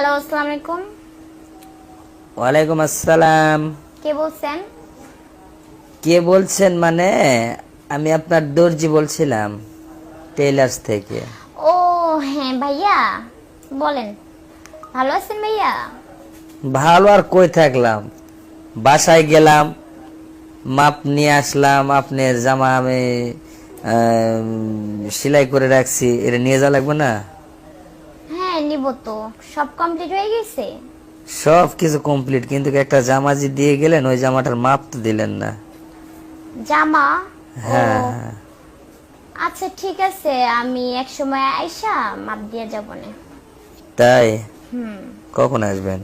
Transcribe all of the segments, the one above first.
Hello আসসালামু আলাইকুম ওয়ালাইকুম আসসালাম। কে বলছেন? কে বলছেন মানে আমি আপনার দর্জি বলছিলাম টেইলার্স থেকে। ও হ্যাঁ ভাইয়া বলেন। ভালো আছেন ভাইয়া? ভালো আর কই থাকলাম? বাসায় গেলাম মাপ নিয়ে আসলাম আপনার জামা আমি আম, সেলাই করে রাখছি এটা নিয়ে যাওয়া লাগবে না? হ্যাঁ নিব তো। সব কমপ্লিট হয়ে গেছে? সব কিছু কমপ্লিট কিন্তু একটা জামা যে দিয়ে গেলেন ওই জামাটার মাপ তো দিলেন না। জামা? হ্যাঁ আচ্ছা ঠিক আছে আমি এক সময় আইসা মাপ দিয়ে যাব না। তাই? হুম। কখন আসবেন?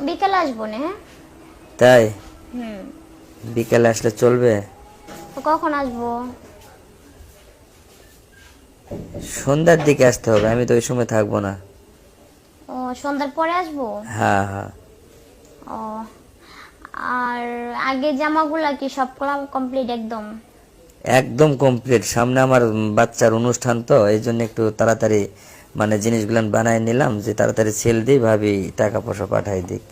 বিকালে আসব না হ্যাঁ? তাই? হুম। বিকেলে আসলে চলবে? কখন আসব? সন্ধ্যার দিকে আসতে হবে আমি তো ওই সময় থাকব না। ও সন্ধ্যার পরে আসব? হ্যাঁ হ্যাঁ। ও আর আগে জামাগুলা কি সব কমপ্লিট একদম? একদম কমপ্লিট সামনে আমার বাচ্চার অনুষ্ঠান তো এই জন্য একটু তাড়াতাড়ি মানে জিনিসগুলো বানায় নিলাম যে তাড়াতাড়ি সেল দিই ভাবি টাকা পয়সা পাঠাই দিক।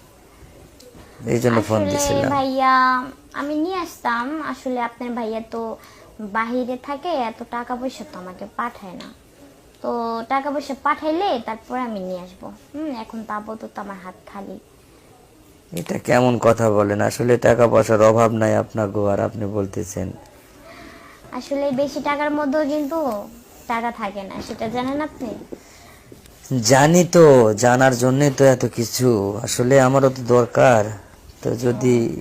এই জন্য ফোন দিছিলাম। ভাইয়া আমি নিয়ে আসতাম আসলে আপনার ভাইয়া তো বাহিরে থাকে এত টাকা পয়সা তো আমাকে পাঠায় না। তো টাকা পয়সা পাঠাইলে তারপরে আমি নিয়ে আসব। হুম এখন তো আপাতত আমার হাত খালি। এটা কেমন কথা বলেন? আসলে টাকা পয়সার অভাব নাই আপনার গো আর আপনি বলতেছেন। আসলে বেশি টাকার মধ্যেও কিন্তু টাকা থাকে না সেটা জানেন আপনি? জানি তো জানার জন্যই তো এত কিছু। আসলে আমারও তো দরকার। তো যদি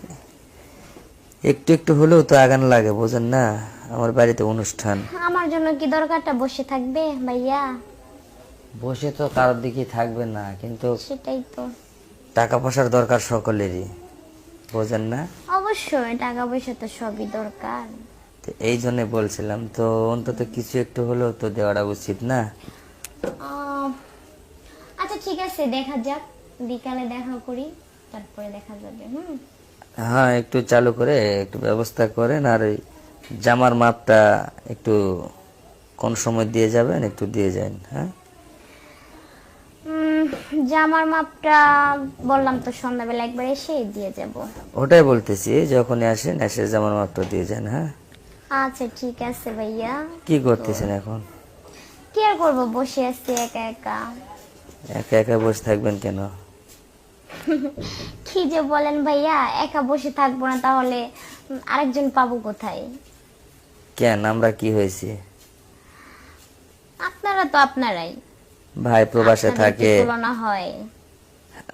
একটু একটু হলেও তো আগান লাগে বোঝেন না? আমার বাড়িতে অনুষ্ঠান। আমার জন্য কি দরকারটা? বসে থাকবে ভাইয়া? বসে তো কারোর দিকে থাকবে না কিন্তু সেটাই তো। টাকা পয়সার দরকার সকলেরই বোঝেন না? অবশ্যই টাকা পয়সা তো সবই দরকার। তো এই জন্য বলছিলাম তো অন্তত কিছু একটু হলেও তো দেওয়াটা উচিত না? আচ্ছা ঠিক আছে দেখা যাক। বিকালে দেখা করি তারপরে দেখা যাবে হুম? হ্যাঁ একটু চালু করে একটু ব্যবস্থা করেন আর ওই জামার মাপটা একটু কোন সময় দিয়ে যাবেন একটু দিয়ে যান হ্যাঁ? জামার মাপটা বললাম তো সন্ধ্যাবেলা একবার এসে দিয়ে যাব। ওটাই বলতেছি যখনই আসেন এসে জামার মাপটা দিয়ে যান হ্যাঁ? আচ্ছা ঠিক আছে ভাইয়া। কি করতেছেন এখন? কি আর করব বসে আছি একা একা। একা একা বসে থাকবেন কেন? কি যে বলেন ভাইয়া একা বসে থাকব না তাহলে আরেকজন পাবো কোথায়? কেন? আমরা কি হয়েছি? আপনারা তো আপনারাই। ভাই প্রবাসে থাকে। তুলনা হয়?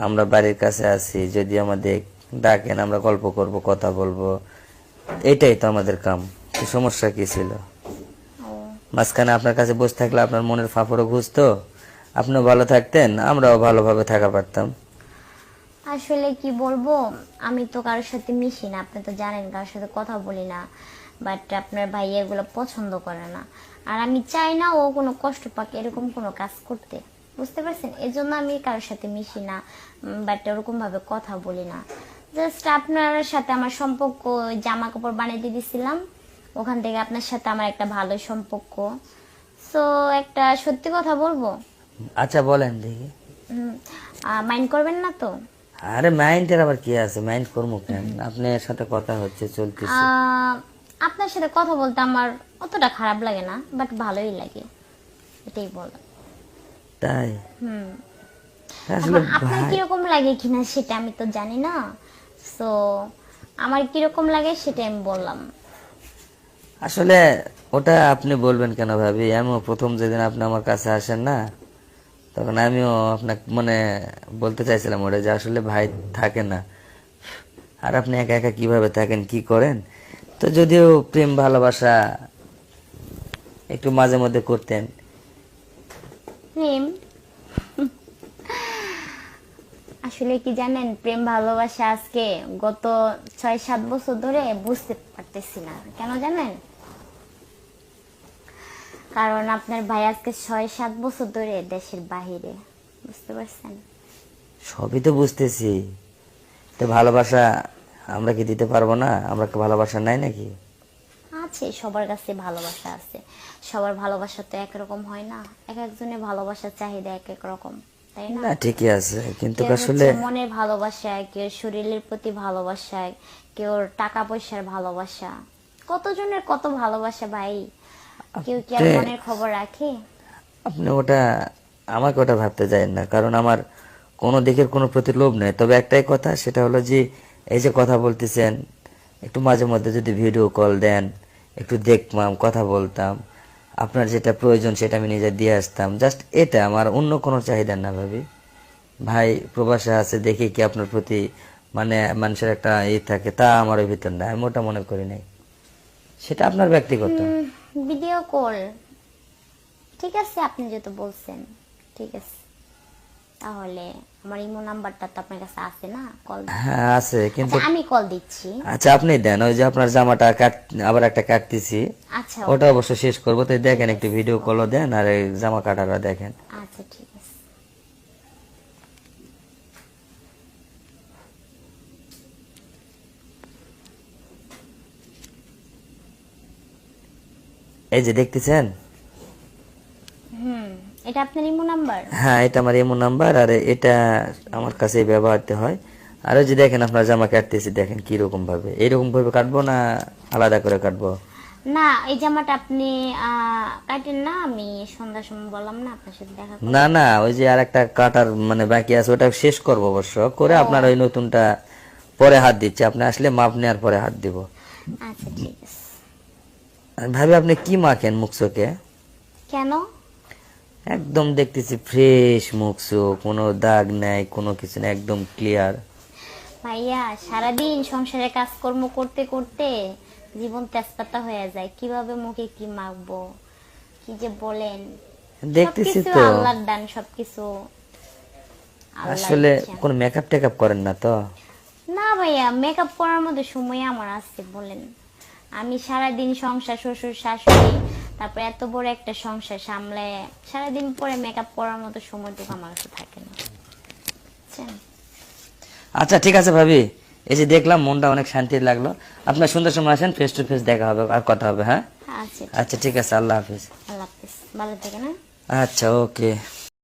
আমরা বাড়ির কাছে আছি যদি আমাদের ডাকেন আমরা গল্প করব কথা বলব। এটাই তো আমাদের কাম সমস্যা কি ছিল? মাঝখানে আপনার কাছে বসে থাকলে আপনার মনের ফাঁপড়ও ঘুষতো। আপনিও ভালো থাকতেন আমরাও ভালোভাবে থাকা পারতাম। আসলে কি বলব? আমি তো কারোর সাথে মিশি না আপনি তো জানেন কারোর সাথে কথা বলি না। বাট আপনার ভাই এগুলো পছন্দ করে না। আর আমি চাই না ও কোনো কষ্ট পাক এরকম কোনো কাজ করতে। বুঝতে পারছেন? এজন্য আমি কারোর সাথে মিশি না বাট ওরকম ভাবে কথা বলি না। জাস্ট আপনার সাথে আমার সম্পর্ক জামা কাপড় বানিয়ে দিয়ে দিছিলাম। ওখান থেকে আপনার সাথে আমার একটা ভালো সম্পর্ক। সো একটা সত্যি কথা বলব? আচ্ছা বলেন দেখি। মাইন্ড করবেন না তো? আরে মাইন্ডের আবার কি আছে? মাইন্ড করব কেন? আপনার সাথে কথা হচ্ছে চলতেছে। আপনার সাথে কথা বলতে আমার অতটা খারাপ লাগে না বাট ভালোই লাগে। এটাই বল তাই? হুম। আসলে আপনার কীরকম লাগে কিনা সেটা আমি তো জানি না। সো আমার কীরকম লাগে সেটা আমি বললাম। আসলে ওটা আপনি বলবেন কেন ভাবি? আমিও প্রথম যেদিন আপনি আমার কাছে আসেন না তখন আমিও আপনাকে মানে বলতে চাইছিলাম ওটা যে আসলে ভাই থাকে না। আর আপনি একা একা কীভাবে থাকেন কি করেন? তো যদিও প্রেম ভালোবাসা একটু মাঝে মধ্যে করতেন। প্রেম? আসলে কি জানেন প্রেম ভালোবাসা আজকে গত ছয় সাত বছর ধরে বুঝতে পারতেছি না। কেন জানেন? কারণ আপনার ভাই আজকে ছয় সাত বছর ধরে দেশের বাহিরে। বুঝতে পারছেন? সবই তো বুঝতেছি। তো ভালোবাসা আমরা কি দিতে পারব না? আমরা কি ভালোবাসা নাই নাকি? আছে সবার কাছে ভালোবাসা আছে। সবার ভালোবাসা তো একরকম হয় না। এক একজনের ভালোবাসার চাহিদা এক এক রকম তাই না? ঠিকই আছে। কিন্তু আসলে মনের ভালোবাসায় কেউ শরীরের প্রতি ভালোবাসায় কেউ টাকা পয়সার ভালোবাসা। কতজনের কত ভালোবাসা ভাই? কেউ কি আর মনের খবর রাখে? আপনি ওটা আমাকে ওটা ভাবতে যাই না কারণ আমার কোনো দিকের কোনো প্রতি লোভ নেই। তবে একটাই কথা সেটা হলো যে এই যে কথা বলতেছেন, একটু মাঝে মধ্যে যদি ভিডিও কল দেন, একটু দেখতাম, কথা বলতাম, আপনার যেটা প্রয়োজন সেটা আমি নিজে দিয়ে আসতাম। জাস্ট এটা, আমার অন্য কোনো চাহিদা না ভাবি। ভাই, প্রবাসে আছে, দেখি কি আপনার প্রতি মানে মানুষের একটা ই থাকে, তা আমার ভিতর না আমি ওটা মনে করি নাই। সেটা আপনার ব্যক্তিগত। ভিডিও কল ঠিক আছে, আপনি যেহেতু বলছেন, ঠিক আছে। তাহলে আমার ইমো নাম্বারটা তো আপনার কাছে আছে না? কল হ্যাঁ আছে কিন্তু আমি কল দিচ্ছি। আচ্ছা আপনি দেন ওই যে আপনার জামাটা কাট আবার একটা কাটতেছি। আচ্ছা ওটা অবশ্য শেষ করব তাই দেখেন একটু ভিডিও কলও দেন আর এই জামা কাটাটা দেখেন। আচ্ছা ঠিক আছে। এই যে দেখতেছেন? এটা আপনার ইমো নাম্বার? হ্যাঁ এটা আমার এমন নাম্বার আর এটা আমার কাছে ব্যবহারতে হয়। আর যে দেখেন আপনার জামা কাটতেছি দেখেন কি রকম ভাবে। এইরকম ভাবে কাটবো না আলাদা করে কাটবো? না এই জামাটা আপনি কাটেন না আমি সন্ধ্যার সময় বললাম না আপনার সাথে দেখা না না ওই যে আর একটা কাটার মানে বাকি আছে ওটা শেষ করব অবশ্য। করে আপনার ওই নতুনটা পরে হাত দিচ্ছে। আপনি আসলে মাপ নেওয়ার পরে হাত দিব। আচ্ছা ঠিক আছে। ভাবি আপনি কি মাখেন মুখ চোখে? কেন? একদম দেখতেছি ফ্রেশ মুখ চোখ কোনো দাগ নাই কোনো কিছু নেই একদম ক্লিয়ার ভাইয়া সারাদিন সংসারে কাজকর্ম করতে করতে জীবন তেজপাতা হয়ে যায়। কীভাবে মুখে কি মাখবো? কি যে বলেন? দেখতেছি তো। আল্লাহর দান সবকিছু আসলে। কোন মেকআপ টেকআপ করেন না তো? না ভাইয়া মেকআপ করার মতো সময় আমার আছে বলেন। আমি সারাদিন সংসার শ্বশুর শাশুড়ি তারপর এত বড় একটা সংসার সামলে সারাদিন পরে মেকআপ করার মতো সময়টুকু আমার কাছে থাকে না। আচ্ছা। ঠিক আছে ভাবি। এই যে দেখলাম মনটা অনেক শান্তি লাগল। আপনার সুন্দর সময় আসেন ফেস টু ফেস দেখা হবে আর কথা হবে হ্যাঁ? আচ্ছা আচ্ছা ঠিক আছে আল্লাহ হাফিজ। আল্লাহ হাফিজ। ভালো থাকে না আচ্ছা ওকে।